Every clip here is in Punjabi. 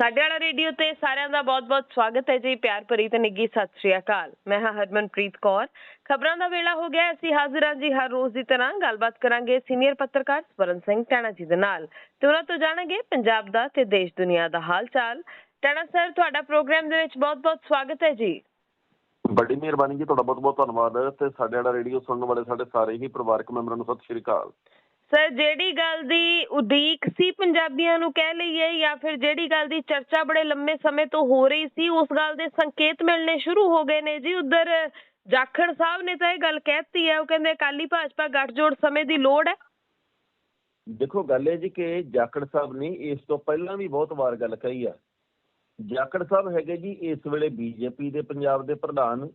ਸਾਡੇ ਵਾਲਾ ਰੇਡੀਓ ਤੇ ਸਾਰਿਆਂ ਦਾ ਬਹੁਤ-ਬਹੁਤ ਸਵਾਗਤ ਹੈ ਜੀ, ਪਿਆਰ ਭਰੀ ਤੇ ਨਿੱਗੀ ਸਤਿ ਸ਼੍ਰੀ ਅਕਾਲ। ਮੈਂ ਹਾਂ ਹਰਮਨਪ੍ਰੀਤ ਕੌਰ। ਖਬਰਾਂ ਦਾ ਵੇਲਾ ਹੋ ਗਿਆ, ਅਸੀਂ ਹਾਜ਼ਰ ਹਾਂ ਜੀ ਹਰ ਰੋਜ਼ ਦੀ ਤਰ੍ਹਾਂ। ਗੱਲਬਾਤ ਕਰਾਂਗੇ ਸੀਨੀਅਰ ਪੱਤਰਕਾਰ ਸਵਰਨ ਸਿੰਘ ਟਾਣਾ ਜੀ ਦੇ ਨਾਲ। ਤੇ ਉਹਨਾਂ ਤੋਂ ਜਾਣਾਂਗੇ ਪੰਜਾਬ ਦਾ ਤੇ ਦੇਸ਼ ਦੁਨੀਆ ਦਾ ਹਾਲ ਚਾਲ ਟਾਣਾ ਸਰ, ਤੁਹਾਡਾ ਪ੍ਰੋਗਰਾਮ ਦੇ ਵਿੱਚ ਬਹੁਤ-ਬਹੁਤ ਸਵਾਗਤ ਹੈ ਜੀ। ਬੜੀ ਮਿਹਰਬਾਨੀ ਜੀ, ਤੁਹਾਡਾ ਬਹੁਤ ਬਹੁਤ ਧੰਨਵਾਦ। ਤੇ ਸਾਡੇ ਵਾਲਾ ਰੇਡੀਓ ਸੁਣਨ ਵਾਲੇ ਸਾਡੇ ਸਾਰੇ ਹੀ ਪਰਿਵਾਰਕ ਮੈਂਬਰਾਂ ਨੂੰ ਸਤਿ ਸ਼੍ਰੀ ਅਕਾਲ। ਸਰ ਜਿਹੜੀ ਗੱਲ ਦੀ ਉਡੀਕ ਸੀ ਪੰਜਾਬੀਆਂ ਨੂੰ ਕਹਿ ਲਈਏ ਜਾਂ ਫਿਰ ਜਿਹੜੀ ਗੱਲ ਦੀ ਚਰਚਾ ਬੜੇ ਲੰਮੇ ਸਮੇਂ ਤੋਂ ਹੋ ਰਹੀ ਸੀ, ਉਸ ਗੱਲ ਦੇ ਸੰਕੇਤ ਮਿਲਣੇ ਸ਼ੁਰੂ ਹੋ ਗਏ ਨੇ। ਜੀ, ਉਧਰ ਜਾਖੜ ਸਾਹਿਬ ਨੇ ਤਾਂ ਇਹ ਗੱਲ ਕਹਿਤੀ ਹੈ, ਉਹ ਕਹਿੰਦੇ ਅਕਾਲੀ ਭਾਜਪਾ ਗੱਠਜੋੜ ਸਮੇਂ ਦੀ ਲੋੜ ਹੈ। ਦੇਖੋ, ਗੱਲ ਇਹ ਜੀ ਕਿ ਜਾਖੜ ਸਾਹਿਬ ਨੇ ਇਸ ਤੋਂ ਪਹਿਲਾਂ ਵੀ ਬਹੁਤ ਵਾਰ ਗੱਲ ਕਹੀ ਆ। ਜਾਖੜ ਸਾਹਿਬ ਹੈਗੇ ਜੀ ਇਸ ਵੇਲੇ ਬੀਜੇਪੀ ਦੇ ਪੰਜਾਬ ਦੇ ਪ੍ਰਧਾਨ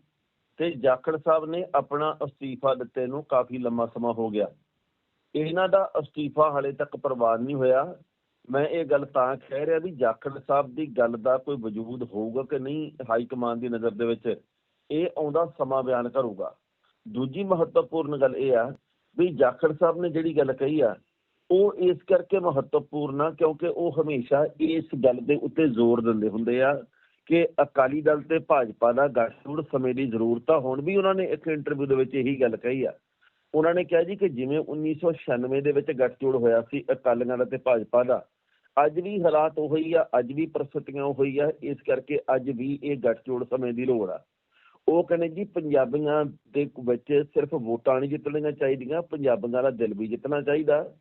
ਤੇ ਜਾਖੜ ਸਾਹਿਬ ਨੇ ਆਪਣਾ ਅਸਤੀਫਾ ਦਿੱਤੇ ਨੂੰ ਕਾਫੀ ਲੰਮਾ ਸਮਾਂ ਹੋ ਗਿਆ। ਇਹਨਾਂ ਦਾ ਅਸਤੀਫਾ ਹਾਲੇ ਤੱਕ ਪ੍ਰਵਾਨ ਨਹੀਂ ਹੋਇਆ। ਮੈਂ ਇਹ ਗੱਲ ਤਾਂ ਕਹਿ ਰਿਹਾ ਵੀ ਜਾਖੜ ਸਾਹਿਬ ਦੀ ਗੱਲ ਦਾ ਕੋਈ ਵਜੂਦ ਹੋਊਗਾ ਕਿ ਨਹੀਂ ਹਾਈ ਕਮਾਂਡ ਦੀ ਨਜ਼ਰ ਦੇ ਵਿੱਚ? ਇਹ ਆਉਂਦਾ ਸਮਾਂ ਬਿਆਨ ਕਰੂਗਾ। ਦੂਜੀ ਮਹੱਤਵਪੂਰਨ ਗੱਲ ਇਹ ਆ ਵੀ ਜਾਖੜ ਸਾਹਿਬ ਨੇ ਜਿਹੜੀ ਗੱਲ ਕਹੀ ਆ, ਉਹ ਇਸ ਕਰਕੇ ਮਹੱਤਵਪੂਰਨ ਆ ਕਿਉਂਕਿ ਉਹ ਹਮੇਸ਼ਾ ਇਸ ਗੱਲ ਦੇ ਉੱਤੇ ਜ਼ੋਰ ਦਿੰਦੇ ਹੁੰਦੇ ਆ ਕਿ ਅਕਾਲੀ ਦਲ ਤੇ ਭਾਜਪਾ ਦਾ ਗੱਠਜੋੜ ਸਮੇਂ ਦੀ ਜ਼ਰੂਰਤ ਆ। ਹੁਣ ਵੀ ਉਹਨਾਂ ਨੇ ਇੱਕ ਇੰਟਰਵਿਊ ਦੇ ਵਿੱਚ ਇਹੀ ਗੱਲ ਕਹੀ ਆ। ਉਹਨਾਂ ਨੇ ਕਿਹਾ ਜੀ ਕਿ ਜਿਵੇਂ 1996 ਦੇ ਵਿੱਚ ਗੱਠਜੋੜ ਹੋਇਆ ਸੀ ਅਕਾਲੀਆਂ ਦਾ ਤੇ ਭਾਜਪਾ ਦਾ, ਅੱਜ ਵੀ ਹਾਲਾਤ ਉਹੀ ਆ, ਅੱਜ ਵੀ ਪ੍ਰਸਥਿਤੀਆਂ ਉਹੀ ਆ, ਇਸ ਕਰਕੇ ਅੱਜ ਵੀ ਇਹ ਗੱਠਜੋੜ ਸਮੇਂ ਦੀ ਲੋੜ ਆ। ਉਹ ਕਹਿੰਦੇ ਜੀ ਪੰਜਾਬੀਆਂ ਦੇ ਵਿੱਚ ਸਿਰਫ ਵੋਟਾਂ ਨਹੀਂ ਜਿੱਤਣੀਆਂ ਚਾਹੀਦੀਆਂ, ਪੰਜਾਬੀਆਂ ਦਾ ਦਿਲ ਵੀ ਜਿੱਤਣਾ ਚਾਹੀਦਾ।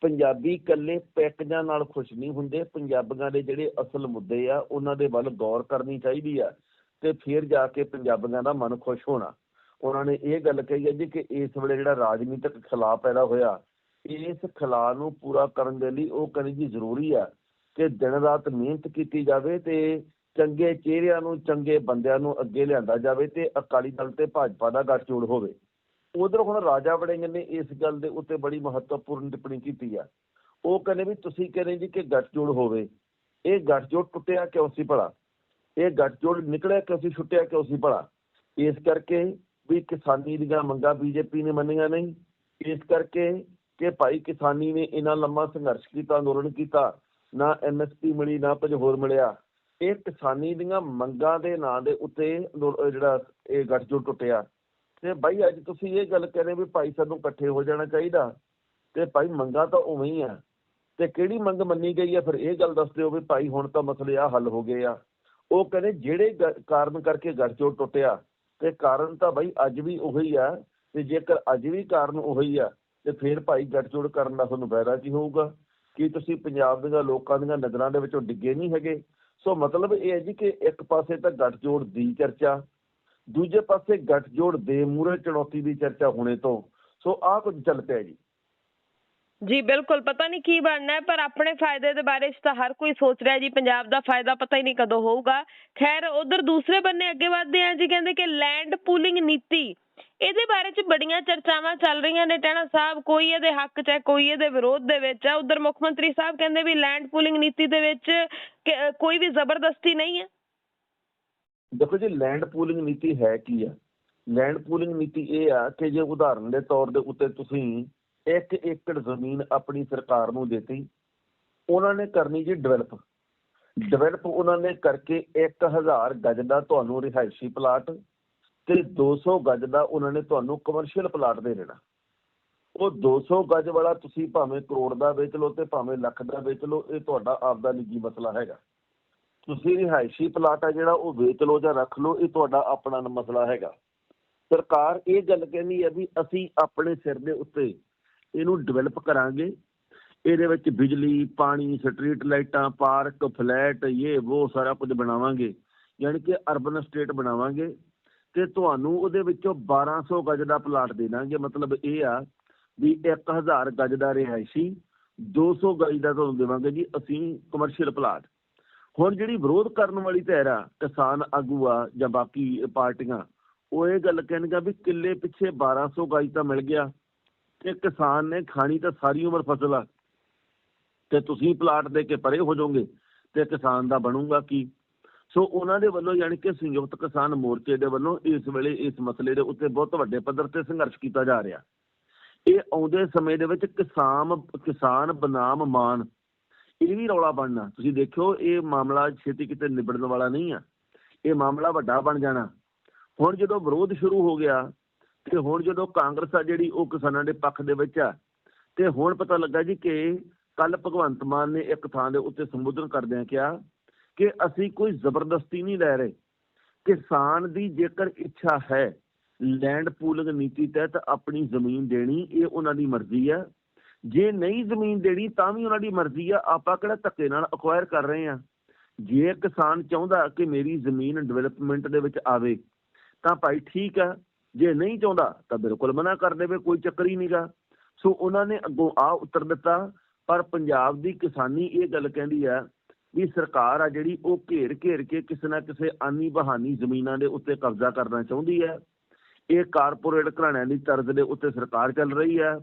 ਪੰਜਾਬੀ ਇਕੱਲੇ ਪੈਕਜਾਂ ਨਾਲ ਖੁਸ਼ ਨਹੀਂ ਹੁੰਦੇ, ਪੰਜਾਬੀਆਂ ਦੇ ਜਿਹੜੇ ਅਸਲ ਮੁੱਦੇ ਆ, ਉਹਨਾਂ ਦੇ ਵੱਲ ਗੌਰ ਕਰਨੀ ਚਾਹੀਦੀ ਆ ਤੇ ਫਿਰ ਜਾ ਕੇ ਪੰਜਾਬੀਆਂ ਦਾ ਮਨ ਖੁਸ਼ ਹੋਣਾ। ਉਹਨਾਂ ਨੇ ਇਹ ਗੱਲ ਕਹੀ ਹੈ ਜੀ ਕਿ ਇਸ ਵੇਲੇ ਜਿਹੜਾ ਰਾਜਨੀਤਿਕ ਖਿਲਾਫ ਪੈਦਾ ਹੋਇਆ, ਇਸ ਖਿਲਾਅ ਨੂੰ ਪੂਰਾ ਕਰਨ ਦੇ ਲਈ ਉਹ ਕਹਿੰਦੇ ਜੀ ਜ਼ਰੂਰੀ ਆ ਕਿ ਦਿਨ ਰਾਤ ਮਿਹਨਤ ਕੀਤੀ ਜਾਵੇ ਤੇ ਚੰਗੇ ਚਿਹਰਿਆਂ ਨੂੰ, ਚੰਗੇ ਬੰਦਿਆਂ ਨੂੰ ਅੱਗੇ ਲਿਆਂਦਾ ਜਾਵੇ ਤੇ ਅਕਾਲੀ ਦਲ ਤੇ ਭਾਜਪਾ ਦਾ ਗੱਠਜੋੜ ਹੋਵੇ। ਉਧਰ ਹੁਣ ਰਾਜਾ ਵੜਿੰਗ ਨੇ ਇਸ ਗੱਲ ਦੇ ਉੱਤੇ ਬੜੀ ਮਹੱਤਵਪੂਰਨ ਟਿੱਪਣੀ ਕੀਤੀ ਆ। ਉਹ ਕਹਿੰਦੇ ਵੀ ਤੁਸੀਂ ਕਹਿੰਦੇ ਜੀ ਕਿ ਗੱਠਜੋੜ ਹੋਵੇ। ਇਹ ਗੱਠਜੋੜ ਟੁੱਟਿਆ ਕਿਉਂ ਸੀ ਭਲਾ? ਇਹ ਗੱਠਜੋੜ ਨਿਕਲਿਆ ਕਿਉਂ ਸੀ, ਛੁੱਟਿਆ ਕਿਉਂ ਸੀ ਭਲਾ? ਇਸ ਕਰਕੇ ਵੀ ਕਿਸਾਨੀ ਦੀਆਂ ਮੰਗਾਂ ਬੀਜੇਪੀ ਨੇ ਮੰਨੀਆਂ ਨਹੀਂ। ਇਸ ਕਰਕੇ ਕਿ ਭਾਈ ਕਿਸਾਨੀ ਨੇ ਇੰਨਾ ਲੰਮਾ ਸੰਘਰਸ਼ ਕੀਤਾ, ਅੰਦੋਲਨ ਕੀਤਾ, ਨਾ ਐਮਐਸਪੀ ਮਿਲੀ, ਨਾ ਕੁਝ ਹੋਰ ਮਿਲਿਆ। ਇਹ ਕਿਸਾਨੀ ਦੀਆਂ ਮੰਗਾਂ ਦੇ ਨਾਂ ਦੇ ਉੱਤੇ ਅੰਦੋ- ਜਿਹੜਾ ਇਹ ਗੱਠਜੋੜ ਟੁੱਟਿਆ। ਤੇ ਭਾਈ ਅੱਜ ਤੁਸੀਂ ਇਹ ਗੱਲ ਕਹਿੰਦੇ ਵੀ ਭਾਈ ਸਾਨੂੰ ਇਕੱਠੇ ਹੋ ਜਾਣਾ ਚਾਹੀਦਾ। ਤੇ ਭਾਈ ਮੰਗਾਂ ਤਾਂ ਉਵੇਂ ਹੀ ਆ। ਤੇ ਕਿਹੜੀ ਮੰਗ ਮੰਨੀ ਗਈ ਹੈ ਫਿਰ ਇਹ ਗੱਲ ਦੱਸ ਦਿਓ ਵੀ ਭਾਈ ਹੁਣ ਤਾਂ ਮਸਲੇ ਆ ਹੱਲ ਹੋ ਗਏ ਆ। ਉਹ ਕਹਿੰਦੇ ਜਿਹੜੇ ਕਾਰਨ ਕਰਕੇ ਗੱਠਜੋੜ ਟੁੱਟਿਆ ਤੇ ਕਾਰਨ ਤਾਂ ਭਾਈ ਅੱਜ ਵੀ ਉਹੀ ਆ, ਤੇ ਜੇਕਰ ਅੱਜ ਵੀ ਕਾਰਨ ਉਹੀ ਆ, ਤੇ ਫਿਰ ਭਾਈ ਗੱਠਜੋੜ ਕਰਨ ਦਾ ਤੁਹਾਨੂੰ ਫਾਇਦਾ ਕੀ ਹੋਊਗਾ? ਕੀ ਤੁਸੀਂ ਪੰਜਾਬ ਦੇ ਲੋਕਾਂ ਦੀਆਂ ਨਜ਼ਰਾਂ ਦੇ ਵਿੱਚੋਂ ਡਿੱਗੇ ਨਹੀਂ ਹੈਗੇ? ਸੋ ਮਤਲਬ ਇਹ ਹੈ ਜੀ ਕਿ ਇੱਕ ਪਾਸੇ ਤਾਂ ਗੱਠਜੋੜ ਦੀ ਚਰਚਾ, ਦੂਜੇ ਪਾਸੇ ਗੱਠਜੋੜ ਦੇ ਮੂਹਰੇ ਚੁਣੌਤੀ ਦੀ ਚਰਚਾ ਹੋਣੇ ਤੋਂ, ਸੋ ਆਹ ਕੁਝ ਚੱਲ ਪਿਆ ਜੀ। ਜੀ, ਬਿਲਕੁਲ, ਪਤਾ ਨਹੀਂ ਕੀ ਬਣਨਾ ਪਰ ਆਪਣੇ ਫਾਇਦੇ ਦੇ ਬਾਰੇ 'ਚ ਤਾਂ ਹਰ ਕੋਈ ਸੋਚ ਰਿਹਾ ਜੀ, ਪੰਜਾਬ ਦਾ ਫਾਇਦਾ ਪਤਾ ਹੀ ਨਹੀਂ ਕਦੋਂ ਹੋਊਗਾ। ਖੈਰ, ਉਧਰ ਦੂਸਰੇ ਬੰਨੇ ਅੱਗੇ ਵਧਦੇ ਆ ਜੀ, ਕਹਿੰਦੇ ਕਿ ਲੈਂਡ ਪੂਲਿੰਗ ਨੀਤੀ, ਇਹਦੇ ਬਾਰੇ 'ਚ ਬੜੀਆਂ ਚਰਚਾਵਾਂ ਚੱਲ ਰਹੀਆਂ ਨੇ, ਟਹਿਣਾ ਸਾਹਿਬ, ਕੋਈ ਇਹਦੇ ਹੱਕ 'ਚ ਹੈ, ਕੋਈ ਇਹਦੇ ਵਿਰੋਧ ਦੇ ਵਿੱਚ ਹੈ। ਉਧਰ ਮੁੱਖ ਮੰਤਰੀ ਸਾਹਿਬ ਕਹਿੰਦੇ ਵੀ ਲੈਂਡ ਪੂਲਿੰਗ ਨੀਤੀ ਦੇ ਵਿੱਚ ਕੋਈ ਵੀ ਜ਼ਬਰਦਸਤੀ ਨਹੀਂ ਹੈ। ਦੇਖੋ ਜੀ ਲੈਂਡ ਪੂਲਿੰਗ ਨੀਤੀ ਹੈ ਕੀ ਆ ਲੈਂਡ ਪੂਲਿੰਗ ਨੀਤੀ ਇਹ ਆ ਕਿ ਜੇ ਉਦਾਹਰਨ ਦੇ ਤੌਰ ਦੇ ਉੱਤੇ ਤੁਸੀਂ ਇੱਕ ਏਕੜ ਜ਼ਮੀਨ ਆਪਣੀ ਸਰਕਾਰ ਨੂੰ ਦਿੱਤੀ। ਉਹਨਾਂ ਨੇ ਕਰਨੀ ਜੀ ਡਿਵੈਲਪ ਡਿਵੈਲਪ ਉਹਨਾਂ ਨੇ ਕਰਕੇ 1000 ਗਜ ਦਾ ਤੁਹਾਨੂੰ ਰਿਹਾਇਸ਼ੀ ਪਲਾਟ ਤੇ 200 ਗਜ ਦਾ ਉਹਨਾਂ ਨੇ ਤੁਹਾਨੂੰ ਕਮਰਸ਼ੀਅਲ ਪਲਾਟ ਦੇ ਦੇਣਾ। ਉਹ 200 ਗਜ ਵਾਲਾ ਤੁਸੀਂ ਭਾਵੇਂ ਕਰੋੜ ਦਾ ਵੇਚ ਲਓ ਤੇ ਭਾਵੇਂ ਲੱਖ ਦਾ ਵੇਚ ਲਓ, ਇਹ ਤੁਹਾਡਾ ਆਪਦਾ ਨਿੱਜੀ ਮਸਲਾ ਹੈਗਾ। ਤੁਸੀਂ ਰਿਹਾਇਸ਼ੀ ਪਲਾਟ ਆ ਜਿਹੜਾ ਉਹ ਵੇਚ ਲਓ ਜਾਂ ਰੱਖ ਲਓ, ਇਹ ਤੁਹਾਡਾ ਆਪਣਾ ਮਸਲਾ ਹੈਗਾ। ਸਰਕਾਰ ਇਹ ਗੱਲ ਕਹਿੰਦੀ ਹੈ ਵੀ ਅਸੀਂ ਆਪਣੇ ਸਿਰ ਦੇ ਉੱਤੇ ਇਹਨੂੰ ਡਿਵੈਲਪ ਕਰਾਂਗੇ। ਇਹਦੇ ਵਿੱਚ ਬਿਜਲੀ, ਪਾਣੀ ਸਟਰੀਟ ਲਾਈਟਾਂ ਪਾਰਕ ਫਲੈਟ ਇਹ ਉਹ ਸਾਰਾ ਕੁਝ ਬਣਾਵਾਂਗੇ। ਯਾਨੀ ਕਿ ਅਰਬਨ ਸਟੇਟ ਬਣਾਵਾਂਗੇ ਤੇ ਤੁਹਾਨੂੰ ਉਹਦੇ ਵਿੱਚੋਂ 1200 ਗਜ ਦਾ ਪਲਾਟ ਦੇ ਦਾਂਗੇ। ਮਤਲਬ ਇਹ ਆ ਵੀ 1000 ਗਜ ਦਾ ਰਿਹਾਇਸ਼ੀ 200 ਗਜ ਦਾ ਤੁਹਾਨੂੰ ਦੇਵਾਂਗੇ ਜੀ ਅਸੀਂ ਕਮਰਸ਼ੀਅਲ ਪਲਾਟ ਹੁਣ ਜਿਹੜੀ ਵਿਰੋਧ ਕਰਨ ਵਾਲੀ ਧਿਰ ਆ, ਕਿਸਾਨ ਆਗੂ ਆ ਜਾਂ ਬਾਕੀ ਪਾਰਟੀਆਂ, ਉਹ ਇਹ ਗੱਲ ਕਹਿਣਗੇ ਵੀ ਕਿੱਲੇ ਪਿੱਛੇ 1200 ਗਜ ਤਾਂ ਮਿਲ ਗਿਆ। ਤੇ ਕਿਸਾਨ ਨੇ ਖਾਣੀ ਤਾਂ ਸਾਰੀ ਉਮਰ ਫਸਲ ਆ, ਤੇ ਤੁਸੀਂ ਪਲਾਟ ਦੇ ਕੇ ਪਰੇ ਹੋ ਜਾਓਗੇ ਤੇ ਕਿਸਾਨ ਦਾ ਬਣੂਗਾ ਕੀ? ਸੋ ਉਹਨਾਂ ਦੇ ਵੱਲੋਂ ਯਾਨੀ ਕਿ ਸੰਯੁਕਤ ਕਿਸਾਨ ਮੋਰਚੇ ਦੇ ਵੱਲੋਂ ਇਸ ਵੇਲੇ ਇਸ ਮਸਲੇ ਦੇ ਉੱਤੇ ਬਹੁਤ ਵੱਡੇ ਪੱਧਰ ਤੇ ਸੰਘਰਸ਼ ਕੀਤਾ ਜਾ ਰਿਹਾ। ਇਹ ਆਉਂਦੇ ਸਮੇਂ ਦੇ ਵਿੱਚ ਕਿਸਾਨ ਕਿਸਾਨ ਬਨਾਮ ਮਾਨ, ਇਹ ਵੀ ਰੌਲਾ ਬਣਨਾ। ਤੁਸੀਂ ਦੇਖਿਓ, ਇਹ ਮਾਮਲਾ ਛੇਤੀ ਕਿਤੇ ਨਿਬੜਨ ਵਾਲਾ ਨਹੀਂ ਆ। ਇਹ ਮਾਮਲਾ ਵੱਡਾ ਬਣ ਜਾਣਾ। ਹੁਣ ਜਦੋਂ ਵਿਰੋਧ ਸ਼ੁਰੂ ਹੋ ਗਿਆ ਤੇ ਹੁਣ ਜਦੋਂ ਕਾਂਗਰਸ ਆ ਜਿਹੜੀ, ਉਹ ਕਿਸਾਨਾਂ ਦੇ ਪੱਖ ਦੇ ਵਿੱਚ ਆ, ਤੇ ਹੁਣ ਪਤਾ ਲੱਗਾ ਜੀ ਕਿ ਕੱਲ ਭਗਵੰਤ ਮਾਨ ਨੇ ਇੱਕ ਥਾਂ ਦੇ ਉੱਤੇ ਸੰਬੋਧਨ ਕਰਦਿਆਂ ਕਿਹਾ ਕਿ ਅਸੀਂ ਕੋਈ ਜ਼ਬਰਦਸਤੀ ਨਹੀਂ ਲੈ ਰਹੇ। ਕਿਸਾਨ ਦੀ ਜੇਕਰ ਇੱਛਾ ਹੈ ਲੈਂਡ ਪੂਲਿੰਗ ਨੀਤੀ ਤਹਿਤ ਆਪਣੀ ਜ਼ਮੀਨ ਦੇਣੀ, ਇਹ ਉਹਨਾਂ ਦੀ ਮਰਜ਼ੀ ਆ। ਜੇ ਨਹੀਂ ਜ਼ਮੀਨ ਦੇਣੀ, ਤਾਂ ਵੀ ਉਹਨਾਂ ਦੀ ਮਰਜ਼ੀ ਆ। ਆਪਾਂ ਕਿਹੜਾ ਧੱਕੇ ਨਾਲ ਅਕਵਾਇਰ ਕਰ ਰਹੇ ਆ। ਜੇ ਕਿਸਾਨ ਚਾਹੁੰਦਾ ਕਿ ਮੇਰੀ ਜ਼ਮੀਨ ਡਿਵੈਲਪਮੈਂਟ ਦੇ ਵਿੱਚ ਆਵੇ, ਤਾਂ ਭਾਈ ਠੀਕ ਆ। ਜੇ ਨਹੀਂ ਚਾਹੁੰਦਾ, ਤਾਂ ਬਿਲਕੁਲ ਮਨਾ ਕਰ ਦੇਵੇ, ਕੋਈ ਚੱਕਰ ਹੀ ਨਹੀਂਗਾ ਸੋ ਉਹਨਾਂ ਨੇ ਅੱਗੋਂ ਆ ਉੱਤਰ ਦਿੱਤਾ, ਪਰ ਪੰਜਾਬ ਦੀ ਕਿਸਾਨੀ ਇਹ ਗੱਲ ਕਹਿੰਦੀ ਆ ਵੀ ਸਰਕਾਰ ਆ ਜਿਹੜੀ ਉਹ ਘੇਰ ਘੇਰ ਕੇ ਕਿਸੇ ਨਾ ਕਿਸੇ ਆਨੀ ਬਹਾਨੀ ਜ਼ਮੀਨਾਂ ਦੇ ਉੱਤੇ ਕਬਜ਼ਾ ਕਰਨਾ ਚਾਹੁੰਦੀ ਹੈ ਇਹ ਕਾਰਪੋਰੇਟ ਘਰਾਣਿਆਂ ਦੀ ਤਰਜ਼ ਦੇ ਉੱਤੇ ਸਰਕਾਰ ਚੱਲ ਰਹੀ ਹੈ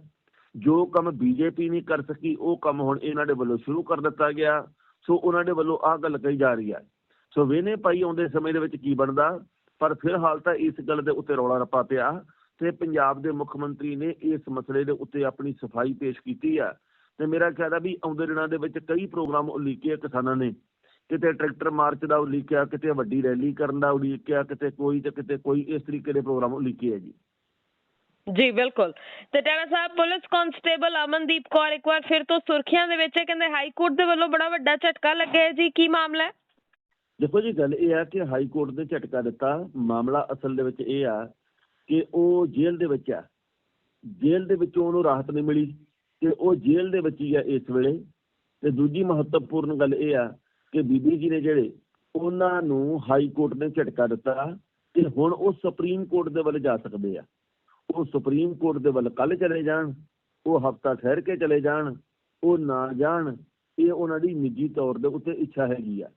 ਜੋ ਕੰਮ ਬੀਜੇਪੀ ਨਹੀਂ ਕਰ ਸਕੀ, ਉਹ ਕੰਮ ਹੁਣ ਇਹਨਾਂ ਦੇ ਵੱਲੋਂ ਸ਼ੁਰੂ ਕਰ ਦਿੱਤਾ ਗਿਆ। ਸੋ ਉਹਨਾਂ ਦੇ ਵੱਲੋਂ ਆਹ ਗੱਲ ਕਹੀ ਜਾ ਰਹੀ ਹੈ ਸੋ ਵੇਨੇ ਪਾਈ ਆਉਂਦੇ ਸਮੇਂ ਦੇ ਵਿੱਚ ਕੀ ਬਣਦਾ? ਪਰ ਫਿਲਹਾਲ ਤਾਂ ਇਸ ਗੱਲ ਦੇ ਉੱਤੇ ਰੌਲਾ ਰੱਪਾ ਪਿਆ ਤੇ ਪੰਜਾਬ ਦੇ ਮੁੱਖ ਮੰਤਰੀ ਨੇ ਇਸ ਮਸਲੇ ਦੇ ਉੱਤੇ ਆਪਣੀ ਸਫ਼ਾਈ ਪੇਸ਼ ਕੀਤੀ ਆ। ਤੇ ਮੇਰਾ ਖਿਆਲ ਆ ਵੀ ਆਉਂਦੇ ਦਿਨਾਂ ਦੇ ਵਿੱਚ ਕਈ ਪ੍ਰੋਗਰਾਮ ਉਲੀਕੇ ਕਿਸਾਨਾਂ ਨੇ। ਕਿਤੇ ਟਰੈਕਟਰ ਮਾਰਚ ਦਾ ਉਲੀਕਿਆ, ਕਿਤੇ ਵੱਡੀ ਰੈਲੀ ਕਰਨ ਦਾ ਉਲੀਕਿਆ, ਕਿਤੇ ਕੋਈ ਤੇ ਕਿਤੇ ਕੋਈ ਇਸ ਤਰੀਕੇ ਦੇ ਪ੍ਰੋਗਰਾਮ ਉਲੀਕੇ ਹੈ ਜੀ। ਜੀ, ਬਿਲਕੁਲ। ਤੇ ਟਾਣਾ ਸਾਹਿਬ, ਪੁਲਿਸ ਕਾਂਸਟੇਬਲ ਅਮਨਦੀਪ ਕੌਰ ਇੱਕ ਵਾਰ ਫਿਰ ਤੋਂ ਸੁਰਖੀਆਂ ਦੇ ਵਿੱਚ ਹੈ। ਕਹਿੰਦੇ ਹਾਈ ਕੋਰਟ ਦੇ ਵੱਲੋਂ ਬੜਾ ਵੱਡਾ ਝਟਕਾ ਲੱਗਿਆ ਜੀ। ਕੀ ਮਾਮਲਾ ਹੈ? ਦੇਖੋ ਜੀ, ਗੱਲ ਇਹ ਆ ਕਿ ਹਾਈ ਕੋਰਟ ਨੇ ਝਟਕਾ ਦਿੱਤਾ। ਮਾਮਲਾ ਅਸਲ ਦੇ ਵਿੱਚ ਇਹ ਆ ਕਿ ਉਹ ਜੇਲ੍ਹ ਦੇ ਵਿੱਚ ਆ। ਜੇਲ੍ਹ ਦੇ ਵਿੱਚੋਂ ਉਹਨੂੰ ਰਾਹਤ ਨਹੀਂ ਮਿਲੀ ਤੇ ਉਹ ਜੇਲ੍ਹ ਦੇ ਵਿੱਚ ਹੀ ਆ ਇਸ ਵੇਲੇ। ਤੇ ਦੂਜੀ ਮਹੱਤਵਪੂਰਨ ਗੱਲ ਇਹ ਆ ਕਿ ਬੀਬੀ ਜੀ ਨੇ ਜਿਹੜੇ ਉਹਨਾਂ ਨੂੰ ਹਾਈ ਕੋਰਟ ਨੇ ਝਟਕਾ ਦਿੱਤਾ ਕਿ ਹੁਣ ਉਹ ਸੁਪਰੀਮ ਕੋਰਟ ਦੇ ਵੱਲ ਜਾ ਸਕਦੇ ਆ। ਉਹ ਸੁਪਰੀਮ ਕੋਰਟ ਦੇ ਵੱਲ ਕੱਲ ਚਲੇ ਜਾਣ, ਉਹ ਹਫਤਾ ਠਹਿਰ ਕੇ ਚਲੇ ਜਾਣ, ਉਹ ਨਾ ਜਾਣ, ਇਹ ਉਹਨਾਂ ਦੀ ਨਿੱਜੀ ਤੌਰ ਦੇ ਉੱਤੇ ਇੱਛਾ ਹੈਗੀ ਆ।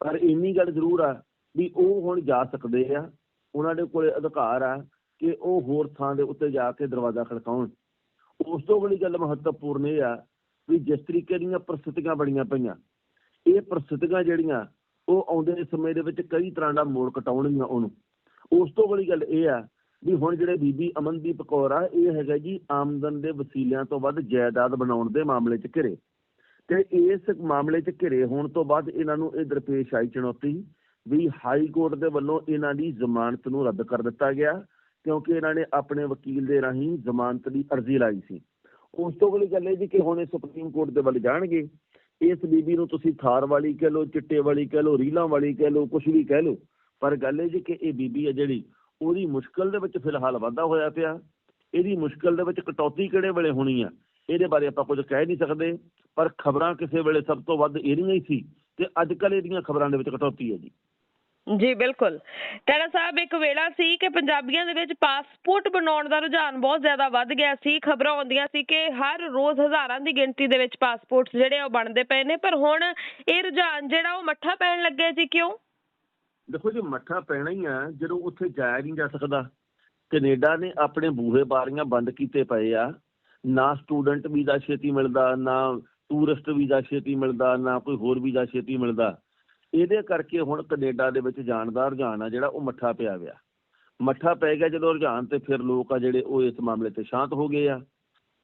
ਪਰ ਇੰਨੀ ਗੱਲ ਜ਼ਰੂਰ ਆ ਵੀ ਉਹ ਹੁਣ ਜਾ ਸਕਦੇ ਆ, ਉਹਨਾਂ ਦੇ ਕੋਲੇ ਅਧਿਕਾਰ ਆ ਕਿ ਉਹ ਹੋਰ ਥਾਂ ਦੇ ਉੱਤੇ ਜਾ ਕੇ ਦਰਵਾਜ਼ਾ ਖੜਕਾਉਣ। ਉਸ ਤੋਂ ਬੜੀ ਗੱਲ ਮਹੱਤਵਪੂਰਨ ਇਹ ਆ ਵੀ ਜਿਸ ਤਰੀਕੇ ਦੀਆਂ ਪ੍ਰਸਥਿਤੀਆਂ ਬਣੀਆਂ ਪਈਆਂ, ਇਹ ਪ੍ਰਸਥਿਤੀਆਂ ਜਿਹੜੀਆਂ ਉਹ ਆਉਂਦੇ ਸਮੇਂ ਦੇ ਵਿੱਚ ਕਈ ਤਰ੍ਹਾਂ ਦਾ ਮੋੜ ਕਟਾਉਣਗੀਆਂ ਉਹਨੂੰ। ਉਸ ਤੋਂ ਬੜੀ ਗੱਲ ਇਹ ਆ ਵੀ ਹੁਣ ਜਿਹੜੇ ਬੀਬੀ ਅਮਨਦੀਪ ਕੌਰ ਆ, ਇਹ ਹੈਗਾ ਜੀ ਆਮਦਨ ਦੇ ਵਸੀਲਿਆਂ ਤੋਂ ਵੱਧ ਜਾਇਦਾਦ ਬਣਾਉਣ ਦੇ ਮਾਮਲੇ 'ਚ ਘਿਰੇ। ਤੇ ਇਸ ਮਾਮਲੇ 'ਚ ਘਿਰੇ ਹੋਣ ਤੋਂ ਬਾਅਦ ਇਹਨਾਂ ਨੂੰ ਇਹ ਦਰਪੇਸ਼ ਆਈ ਚੁਣੌਤੀ ਵੀ ਹਾਈ ਕੋਰਟ ਦੇ ਵੱਲੋਂ ਇਹਨਾਂ ਦੀ ਜ਼ਮਾਨਤ ਨੂੰ ਰੱਦ ਕਰ ਦਿੱਤਾ ਗਿਆ ਕਿਉਂਕਿ ਇਹਨਾਂ ਨੇ ਆਪਣੇ ਵਕੀਲ ਦੇ ਰਾਹੀਂ ਜ਼ਮਾਨਤ ਦੀ ਅਰਜ਼ੀ ਲਾਈ ਸੀ। ਉਸ ਤੋਂ ਅਗਲੀ ਗੱਲ ਇਹ ਜੀ ਕਿ ਹੁਣ ਇਹ ਸੁਪਰੀਮ ਕੋਰਟ ਦੇ ਵੱਲ ਜਾਣਗੇ। ਇਸ ਬੀਬੀ ਨੂੰ ਤੁਸੀਂ ਥਾਰ ਵਾਲੀ ਕਹਿ ਲਓ, ਚਿੱਟੇ ਵਾਲੀ ਕਹਿ ਲਓ, ਰੀਲਾਂ ਵਾਲੀ ਕਹਿ ਲਓ ਕੁਝ ਵੀ ਕਹਿ ਲਓ। ਪਰ ਗੱਲ ਇਹ ਜੀ ਕਿ ਇਹ ਬੀਬੀ ਹੈ ਜਿਹੜੀ, ਉਹਦੀ ਮੁਸ਼ਕਲ ਦੇ ਵਿੱਚ ਫਿਲਹਾਲ ਵਾਧਾ ਹੋਇਆ ਪਿਆ। ਇਹਦੀ ਮੁਸ਼ਕਲ ਦੇ ਵਿੱਚ ਕਟੌਤੀ ਕਿਹੜੇ ਵੇਲੇ ਹੋਣੀ ਆ? ਇਹਦੇ ਬਾਰੇ ਆਪਾਂ ਕੁਝ ਕਹਿ ਨਹੀਂ ਸਕਦੇ। ਪਰ ਖਬਰਾਂ ਕਿਸੇ ਵੇਲੇ ਸਭ ਤੋਂ ਵੱਧ ਇਹਦੀਆਂ ਹੀ ਸੀ ਤੇ ਅੱਜ ਕੱਲ ਇਹਦੀਆਂ ਖਬਰਾਂ ਦੇ ਵਿੱਚ ਕਟੌਤੀ ਹੈ ਜੀ। ਜੀ ਬਿਲਕੁਲ। ਟਾਣਾ ਸਾਹਿਬ ਇੱਕ ਵੇਲਾ ਸੀ ਕਿ ਪੰਜਾਬੀਆਂ ਦੇ ਵਿੱਚ ਪਾਸਪੋਰਟ ਬਣਾਉਣ ਦਾ ਰੁਝਾਨ ਬਹੁਤ ਜ਼ਿਆਦਾ ਵੱਧ ਗਿਆ ਸੀ। ਖਬਰਾਂ ਆਉਂਦੀਆਂ ਸੀ ਕਿ ਹਰ ਰੋਜ਼ ਹਜ਼ਾਰਾਂ ਦੀ ਗਿਣਤੀ ਦੇ ਵਿੱਚ ਪਾਸਪੋਰਟਸ ਜਿਹੜੇ ਉਹ ਬਣਦੇ ਪਏ ਨੇ। ਪਰ ਹੁਣ ਇਹ ਰੁਝਾਨ ਜਿਹੜਾ ਉਹ ਮੱਠਾ ਪੈਣ ਲੱਗਿਆ ਜੀ ਕਿਉਂ? ਦੇਖੋ ਜੀ ਮੱਠਾ ਪੈਣਾ ਹੀ ਆ ਜਦੋਂ ਉੱਥੇ ਜਾਇਆ ਨਹੀਂ ਜਾ ਸਕਦਾ। ਕੈਨੇਡਾ ਨੇ ਆਪਣੇ ਬੂਹੇ ਬਾਰੀਆਂ ਬੰਦ ਕੀਤੇ ਪਏ ਆ। ਨਾ ਸਟੂਡੈਂਟ ਵੀਜ਼ਾ ਛੇਤੀ ਮਿਲਦਾ ਨਾ ਟੂਰਿਸਟ ਵੀਜ਼ਾ ਛੇਤੀ ਮਿਲਦਾ, ਨਾ ਕੋਈ ਹੋਰ ਵੀਜ਼ਾ ਛੇਤੀ ਮਿਲਦਾ। ਇਹਦੇ ਕਰਕੇ ਹੁਣ ਕੈਨੇਡਾ ਦੇ ਵਿੱਚ ਜਾਣ ਦਾ ਰੁਝਾਨ ਆ ਜਿਹੜਾ, ਉਹ ਮੱਠਾ ਪਿਆ ਗਿਆ ਮੱਠਾ ਪੈ ਗਿਆ ਜਦੋਂ ਰੁਝਾਨ ਤੇ ਫਿਰ ਲੋਕ ਆ ਜਿਹੜੇ, ਉਹ ਇਸ ਮਾਮਲੇ ਤੇ ਸ਼ਾਂਤ ਹੋ ਗਏ ਆ।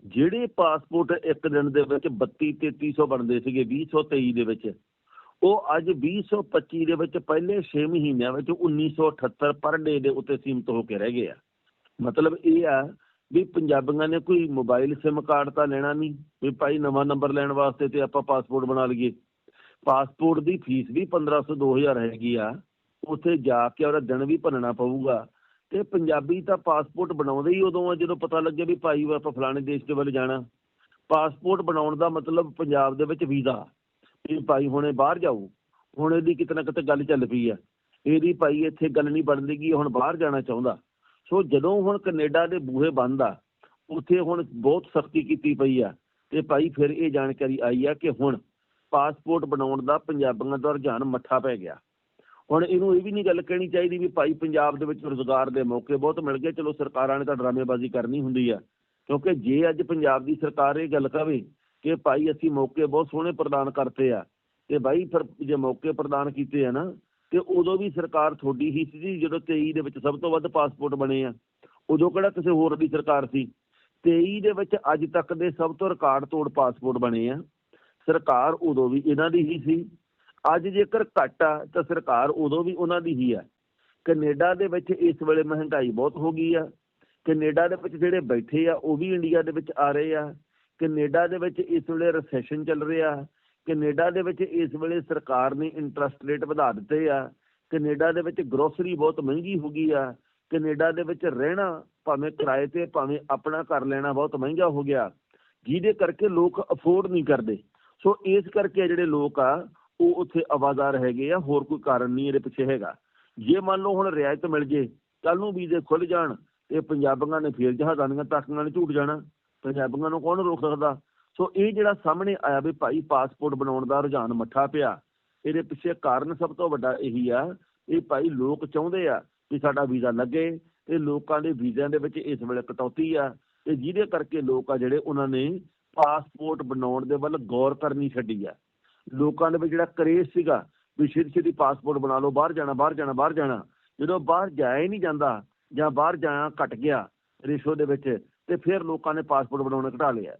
ਜਿਹੜੇ ਪਾਸਪੋਰਟ ਇੱਕ ਦਿਨ ਦੇ ਵਿੱਚ 32 3300 ਬਣਦੇ ਸੀਗੇ 2023 ਦੇ ਵਿੱਚ, ਉਹ ਅੱਜ 2025 ਦੇ ਵਿੱਚ ਪਹਿਲੇ 6 ਮਹੀਨਿਆਂ ਵਿੱਚ 1978 ਪਰ ਡੇ ਦੇ ਉੱਤੇ ਸੀਮਤ ਹੋ ਕੇ ਰਹਿ ਗਏ ਆ। ਮਤਲਬ ਇਹ ਆ ਵੀ ਪੰਜਾਬੀਆਂ ਨੇ ਕੋਈ ਮੋਬਾਈਲ ਸਿਮ ਕਾਰਡ ਤਾਂ ਲੈਣਾ ਨਹੀਂ, ਵੀ ਭਾਈ ਨਵਾਂ ਨੰਬਰ ਲੈਣ ਵਾਸਤੇ ਤੇ ਆਪਾਂ ਪਾਸਪੋਰਟ ਬਣਾ ਲਈਏ। ਪਾਸਪੋਰਟ ਦੀ ਫੀਸ ਵੀ 1500 2000 ਹੈਗੀ ਆ, ਉੱਥੇ ਜਾ ਕੇ ਉਹਦਾ ਦਿਨ ਵੀ ਭੰਨਣਾ ਪਊਗਾ। ਤੇ ਪੰਜਾਬੀ ਤਾਂ ਪਾਸਪੋਰਟ ਬਣਾਉਂਦੇ ਹੀ ਉਦੋਂ ਆ, ਜਦੋਂ ਪਤਾ ਲੱਗੇ ਵੀ ਭਾਈ ਆਪਾਂ ਫਲਾਣੇ ਦੇਸ਼ ਦੇ ਵੱਲ ਜਾਣਾ। ਪਾਸਪੋਰਟ ਬਣਾਉਣ ਦਾ ਮਤਲਬ ਪੰਜਾਬ ਦੇ ਵਿੱਚ ਵੀਜ਼ਾ, ਵੀ ਭਾਈ ਹੁਣੇ ਬਾਹਰ ਜਾਊ ਹੁਣ ਇਹਦੀ ਕਿਤੇ ਨਾ ਕਿਤੇ ਗੱਲ ਚੱਲ ਪਈ ਆ। ਇਹਦੀ ਭਾਈ ਇੱਥੇ ਗੱਲ ਨਹੀਂ ਬਣਦੀਗੀ ਹੁਣ ਬਾਹਰ ਜਾਣਾ ਚਾਹੁੰਦਾ। ਸੋ ਜਦੋਂ ਹੁਣ ਕੈਨੇਡਾ ਦੇ ਬੂਹੇ ਬੰਦ ਆ, ਉੱਥੇ ਹੁਣ ਬਹੁਤ ਸਖਤੀ ਕੀਤੀ ਪਈ ਆ ਤੇ ਭਾਈ ਫਿਰ ਇਹ ਜਾਣਕਾਰੀ ਆਈ ਆ ਕਿ ਹੁਣ ਪਾਸਪੋਰਟ ਬਣਾਉਣ ਦਾ ਪੰਜਾਬੀਆਂ ਦਾ ਰੁਝਾਨ ਮੱਠਾ ਪੈ ਗਿਆ। ਹੁਣ ਇਹਨੂੰ ਇਹ ਵੀ ਨਹੀਂ ਗੱਲ ਕਹਿਣੀ ਚਾਹੀਦੀ ਵੀ ਭਾਈ ਪੰਜਾਬ ਦੇ ਵਿੱਚ ਰੋਜ਼ਗਾਰ ਦੇ ਮੌਕੇ ਬਹੁਤ ਮਿਲ ਗਏ, ਚਲੋ ਸਰਕਾਰਾਂ ਨੇ ਤਾਂ ਡਰਾਮੇਬਾਜ਼ੀ ਕਰਨੀ ਹੁੰਦੀ ਆ, ਕਿਉਂਕਿ ਜੇ ਅੱਜ ਪੰਜਾਬ ਦੀ ਸਰਕਾਰ ਇਹ ਗੱਲ ਕਵੇ ਕਿ ਭਾਈ ਅਸੀਂ ਮੌਕੇ ਬਹੁਤ ਸੋਹਣੇ ਪ੍ਰਦਾਨ ਕਰਤੇ ਆ, ਤੇ ਭਾਈ ਫਿਰ ਜੇ ਮੌਕੇ ਪ੍ਰਦਾਨ ਕੀਤੇ ਆ ਨਾ ਤੇ ਉਦੋਂ ਵੀ ਸਰਕਾਰ ਤੁਹਾਡੀ ਹੀ ਸੀ ਜਦੋਂ 23 ਦੇ ਵਿੱਚ ਸਭ ਤੋਂ ਵੱਧ ਪਾਸਪੋਰਟ ਬਣੇ ਆ। ਉਦੋਂ ਕਿਹੜਾ ਕਿਸੇ ਹੋਰ ਦੀ ਸਰਕਾਰ ਸੀ? 23 ਦੇ ਵਿੱਚ ਅੱਜ ਤੱਕ ਦੇ ਸਭ ਤੋਂ ਰਿਕਾਰਡ ਤੋੜ ਪਾਸਪੋਰਟ ਬਣੇ ਆ। ਸਰਕਾਰ ਉਦੋਂ ਵੀ ਇਹਨਾਂ ਦੀ ਹੀ ਸੀ। ਅੱਜ ਜੇਕਰ ਘੱਟ ਆ, ਤਾਂ ਸਰਕਾਰ ਉਦੋਂ ਵੀ ਉਹਨਾਂ ਦੀ ਹੀ ਆ। ਕੈਨੇਡਾ ਦੇ ਵਿੱਚ ਇਸ ਵੇਲੇ ਮਹਿੰਗਾਈ ਬਹੁਤ ਹੋ ਗਈ ਆ। ਕੈਨੇਡਾ ਦੇ ਵਿੱਚ ਜਿਹੜੇ ਬੈਠੇ ਆ, ਉਹ ਵੀ ਇੰਡੀਆ ਦੇ ਵਿੱਚ ਆ ਰਹੇ ਆ। ਕੈਨੇਡਾ ਦੇ ਵਿੱਚ ਇਸ ਵੇਲੇ ਰੈਸੈਸ਼ਨ ਚੱਲ ਰਿਹਾ। ਕੈਨੇਡਾ ਦੇ ਵਿੱਚ ਇਸ ਵੇਲੇ ਸਰਕਾਰ ਨੇ ਇੰਟਰਸਟ ਰੇਟ ਵਧਾ ਦਿੱਤੇ ਆ। ਕੈਨੇਡਾ ਦੇ ਵਿੱਚ ਗਰੋਸਰੀ ਬਹੁਤ ਮਹਿੰਗੀ ਹੋ ਗਈ ਆ। ਕੈਨੇਡਾ ਦੇ ਵਿੱਚ ਰਹਿਣਾ ਭਾਵੇਂ ਕਿਰਾਏ ਤੇ, ਭਾਵੇਂ ਆਪਣਾ ਘਰ ਲੈਣਾ ਬਹੁਤ ਮਹਿੰਗਾ ਹੋ ਗਿਆ। ਜਿਹਦੇ ਕਰਕੇ ਲੋਕ ਅਫੋਰਡ ਨਹੀਂ ਕਰਦੇ। ਸੋ ਇਸ ਕਰਕੇ ਜਿਹੜੇ ਲੋਕ ਆ, ਉਹ ਉੱਥੇ ਆਵਾਜ਼ਾਰ ਹੈਗੇ ਆ, ਹੋਰ ਕੋਈ ਕਾਰਨ ਨਹੀਂ ਇਹਦੇ ਪਿੱਛੇ ਹੈਗਾ। ਜੇ ਮੰਨ ਲਓ ਹੁਣ ਰਿਆਇਤ ਮਿਲ ਜੇ ਕੱਲ ਨੂੰ ਵੀਜ਼ੇ ਖੁੱਲ ਜਾਣ ਤੇ ਪੰਜਾਬੀਆਂ ਨੇ ਫੇਰ ਜਹਾਜ਼ਾਂ ਦੀਆਂ ਤਾਕੀਆਂ ਨੇ ਝੂਟ ਜਾਣਾ। ਪੰਜਾਬੀਆਂ ਨੂੰ ਕੌਣ ਰੋਕ ਸਕਦਾ? ਸੋ ਇਹ ਜਿਹੜਾ ਸਾਹਮਣੇ ਆਇਆ ਵੀ ਭਾਈ ਪਾਸਪੋਰਟ ਬਣਾਉਣ ਦਾ ਰੁਝਾਨ ਮੱਠਾ ਪਿਆ, ਇਹਦੇ ਪਿੱਛੇ ਕਾਰਨ ਸਭ ਤੋਂ ਵੱਡਾ ਇਹੀ ਆ, ਇਹ ਭਾਈ ਲੋਕ ਚਾਹੁੰਦੇ ਆ ਕਿ ਸਾਡਾ ਵੀਜ਼ਾ ਲੱਗੇ ਤੇ ਲੋਕਾਂ ਦੇ ਵੀਜ਼ਿਆਂ ਦੇ ਵਿੱਚ ਇਸ ਵੇਲੇ ਕਟੌਤੀ ਆ, ਤੇ ਜਿਹਦੇ ਕਰਕੇ ਲੋਕ ਆ ਜਿਹੜੇ ਉਹਨਾਂ ਨੇ ਪਾਸਪੋਰਟ ਬਣਾਉਣ ਦੇ ਵੱਲ ਗੌਰ ਕਰਨੀ ਛੱਡੀ ਆ। ਲੋਕਾਂ ਦੇ ਵਿੱਚ ਜਿਹੜਾ ਕਰੇਜ਼ ਸੀਗਾ ਵੀ ਛੇਤੀ ਛੇਤੀ ਪਾਸਪੋਰਟ ਬਣਾ ਲਓ, ਬਾਹਰ ਜਾਣਾ ਬਾਹਰ ਜਾਣਾ ਬਾਹਰ ਜਾਣਾ, ਜਦੋਂ ਬਾਹਰ ਜਾਇਆ ਹੀ ਨਹੀਂ ਜਾਂਦਾ ਜਾਂ ਬਾਹਰ ਜਾਣਾ ਘਟ ਗਿਆ ਰੇਸ਼ੋ ਦੇ ਵਿੱਚ, ਤੇ ਫਿਰ ਲੋਕਾਂ ਨੇ ਪਾਸਪੋਰਟ ਬਣਾਉਣਾ ਘਟਾ ਲਿਆ।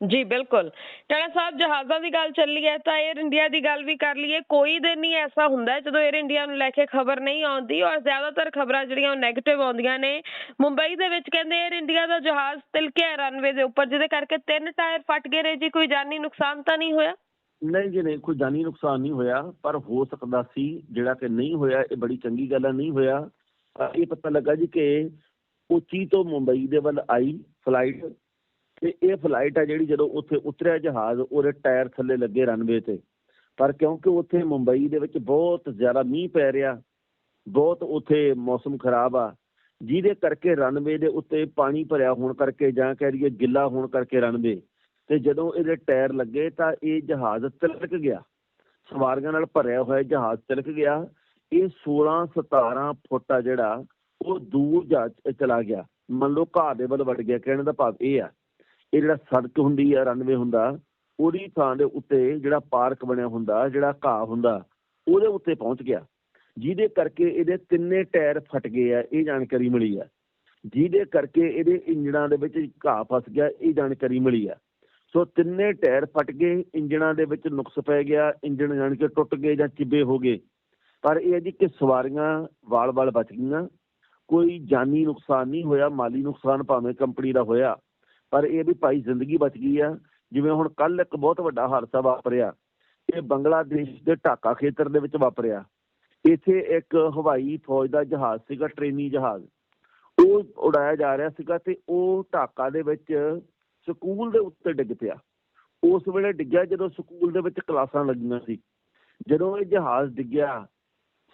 ਜੀ, ਬਿਲਕੁਲ। ਟਾਣਾ ਸਾਹਿਬ, ਜਹਾਜ਼ਾਂ ਦੀ ਗੱਲ ਚੱਲੀ ਹੈ ਤਾਂ 에ਅਰ ਇੰਡੀਆ ਦੀ ਗੱਲ ਵੀ ਕਰ ਲਈਏ। ਕੋਈ ਦਿਨ ਹੀ ਐਸਾ ਹੁੰਦਾ ਜਦੋਂ 에ਅਰ ਇੰਡੀਆ ਨੂੰ ਲੈ ਕੇ ਖਬਰ ਨਹੀਂ ਆਉਂਦੀ ਔਰ ਜ਼ਿਆਦਾਤਰ ਖਬਰਾਂ ਜਿਹੜੀਆਂ ਉਹ 네ਗੇਟਿਵ ਆਉਂਦੀਆਂ ਨੇ। ਮੁੰਬਈ ਦੇ ਵਿੱਚ ਕਹਿੰਦੇ 에ਅਰ ਇੰਡੀਆ ਦਾ ਜਹਾਜ਼ ਤਿਲਕਿਆ ਰਨਵੇ ਦੇ ਉੱਪਰ, ਜਿਹਦੇ ਕਰਕੇ ਤਿੰਨ ਟਾਇਰ ਫਟ ਗਏ ਨੇ। ਜੀ, ਕੋਈ ਜਾਨੀ ਨੁਕਸਾਨ ਤਾਂ ਨਹੀਂ ਹੋਇਆ? ਨਹੀਂ ਜੀ, ਨਹੀਂ, ਕੋਈ ਜਾਨੀ ਨੁਕਸਾਨ ਨਹੀਂ ਹੋਇਆ, ਪਰ ਹੋ ਸਕਦਾ ਸੀ, ਜਿਹੜਾ ਕਿ ਨਹੀਂ ਹੋਇਆ, ਇਹ ਬੜੀ ਚੰਗੀ ਗੱਲ ਨਹੀਂ ਹੋਇਆ। ਇਹ ਪਤਾ ਲੱਗਾ ਜੀ ਕਿ ਕੋਚੀ ਤੋਂ ਮੁੰਬਈ ਦੇ ਵੱਲ ਆਈ ਫਲਾਈਟ। ਤੇ ਇਹ ਫਲਾਈਟ ਆ ਜਿਹੜੀ ਜਦੋਂ ਉੱਥੇ ਉਤਰਿਆ ਜਹਾਜ਼, ਉਹਦੇ ਟਾਇਰ ਥੱਲੇ ਲੱਗੇ ਰਨਵੇ ਤੇ। ਪਰ ਕਿਉਂਕਿ ਉੱਥੇ ਮੁੰਬਈ ਦੇ ਵਿੱਚ ਬਹੁਤ ਜ਼ਿਆਦਾ ਮੀਂਹ ਪੈ ਰਿਹਾ, ਬਹੁਤ ਉੱਥੇ ਮੌਸਮ ਖਰਾਬ ਆ, ਜਿਹਦੇ ਕਰਕੇ ਰਨਵੇ ਦੇ ਉੱਤੇ ਪਾਣੀ ਭਰਿਆ ਹੋਣ ਕਰਕੇ ਜਾਂ ਕਹਿ ਲਈਏ ਗਿੱਲਾ ਹੋਣ ਕਰਕੇ ਰਨਵੇ ਤੇ ਜਦੋਂ ਇਹਦੇ ਟਾਇਰ ਲੱਗੇ ਤਾਂ ਇਹ ਜਹਾਜ਼ ਤਿਲਕ ਗਿਆ। ਸਵਾਰੀਆਂ ਨਾਲ ਭਰਿਆ ਹੋਇਆ ਜਹਾਜ਼ ਤਿਲਕ ਗਿਆ। ਇਹ 16 17 ਫੁੱਟ ਆ ਜਿਹੜਾ, ਉਹ ਦੂਰ ਜਾ ਚਲਾ ਗਿਆ। ਮੰਨ ਲਓ ਘਾਹ ਦੇ ਵੱਲ ਵੜ ਗਿਆ, ਕਹਿਣ ਦਾ ਭਾਵ ਇਹ ਆ। ਇਹ ਜਿਹੜਾ ਸੜਕ ਹੁੰਦੀ ਆ ਰਨਵੇ ਹੁੰਦਾ, ਉਹਦੀ ਥਾਂ ਦੇ ਉੱਤੇ ਜਿਹੜਾ ਪਾਰਕ ਬਣਿਆ ਹੁੰਦਾ, ਜਿਹੜਾ ਘਾਹ ਹੁੰਦਾ, ਉਹਦੇ ਉੱਤੇ ਪਹੁੰਚ ਗਿਆ। ਜਿਹਦੇ ਕਰਕੇ ਇਹਦੇ ਤਿੰਨੇ ਟਾਇਰ ਫਟ ਗਏ ਆ, ਇਹ ਜਾਣਕਾਰੀ ਮਿਲੀ ਆ। ਜਿਹਦੇ ਕਰਕੇ ਇਹਦੇ ਇੰਜਣਾਂ ਦੇ ਵਿੱਚ ਘਾਹ ਫਸ ਗਿਆ, ਇਹ ਜਾਣਕਾਰੀ ਮਿਲੀ ਆ। ਸੋ ਤਿੰਨੇ ਟਾਇਰ ਫਟ ਗਏ, ਇੰਜਣਾਂ ਦੇ ਵਿੱਚ ਨੁਕਸ ਪੈ ਗਿਆ, ਇੰਜਣ ਜਾਣ ਕੇ ਟੁੱਟ ਗਏ ਜਾਂ ਚਿੱਬੇ ਹੋ ਗਏ। ਪਰ ਇਹ ਹੈ ਜੀ ਕਿ ਸਵਾਰੀਆਂ ਵਾਲ-ਵਾਲ ਬਚ ਗਈਆਂ। ਕੋਈ ਜਾਨੀ ਨੁਕਸਾਨ ਨਹੀਂ ਹੋਇਆ, ਮਾਲੀ ਨੁਕਸਾਨ ਭਾਵੇਂ ਕੰਪਨੀ ਦਾ ਹੋਇਆ। ਪਰ ਇਹ ਵੀ ਭਾਈ ਜ਼ਿੰਦਗੀ ਬਚ ਗਈ ਆ। ਜਿਵੇਂ ਹੁਣ ਕੱਲ ਇੱਕ ਬਹੁਤ ਵੱਡਾ ਹਾਦਸਾ ਵਾਪਰਿਆ। ਇਹ ਬੰਗਲਾਦੇਸ਼ ਦੇ ਢਾਕਾ ਖੇਤਰ ਦੇ ਵਿੱਚ ਵਾਪਰਿਆ। ਇੱਥੇ ਇੱਕ ਹਵਾਈ ਫੌਜ ਦਾ ਜਹਾਜ਼ ਸੀਗਾ, ਟ੍ਰੇਨੀ ਜਹਾਜ਼। ਉਹ ਉਡਾਇਆ ਜਾ ਰਿਹਾ ਸੀਗਾ ਤੇ ਉਹ ਢਾਕਾ ਦੇ ਵਿੱਚ ਸਕੂਲ ਦੇ ਉੱਤੇ ਡਿੱਗ ਪਿਆ। ਉਸ ਵੇਲੇ ਡਿੱਗਿਆ ਜਦੋਂ ਸਕੂਲ ਦੇ ਵਿੱਚ ਕਲਾਸਾਂ ਲੱਗੀਆਂ ਸੀ। ਜਦੋਂ ਇਹ ਜਹਾਜ਼ ਡਿੱਗਿਆ